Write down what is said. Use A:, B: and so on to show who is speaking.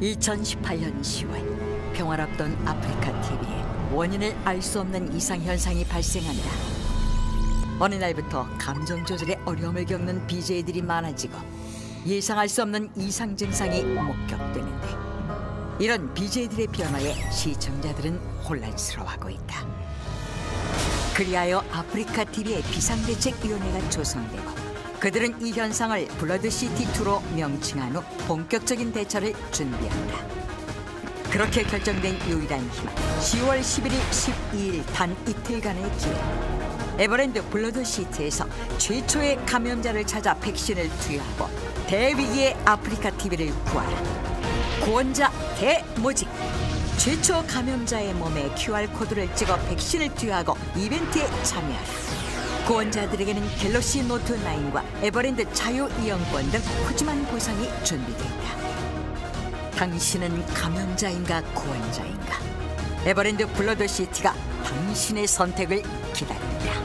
A: 2018년 10월 평화롭던 아프리카 TV에 원인을 알 수 없는 이상 현상이 발생한다. 어느 날부터 감정 조절에 어려움을 겪는 BJ들이 많아지고 예상할 수 없는 이상 증상이 목격되는데 이런 BJ들의 변화에 시청자들은 혼란스러워하고 있다. 그리하여 아프리카 TV의 비상대책위원회가 조성되고 그들은 이 현상을 블러드시티2로 명칭한 후 본격적인 대처를 준비한다. 그렇게 결정된 유일한 희망 10월 11일 12일 단 이틀간의 기회. 에버랜드 블러드시티에서 최초의 감염자를 찾아 백신을 투여하고 대위기의 아프리카 TV를 구하라. 구원자 대모직 최초 감염자의 몸에 QR코드를 찍어 백신을 투여하고 이벤트에 참여하라 구원자들에게는 갤럭시 노트 9과 에버랜드 자유 이용권 등 푸짐한 보상이 준비되어 있다 당신은 감염자인가 구원자인가? 에버랜드 블러드 시티가 당신의 선택을 기다린다.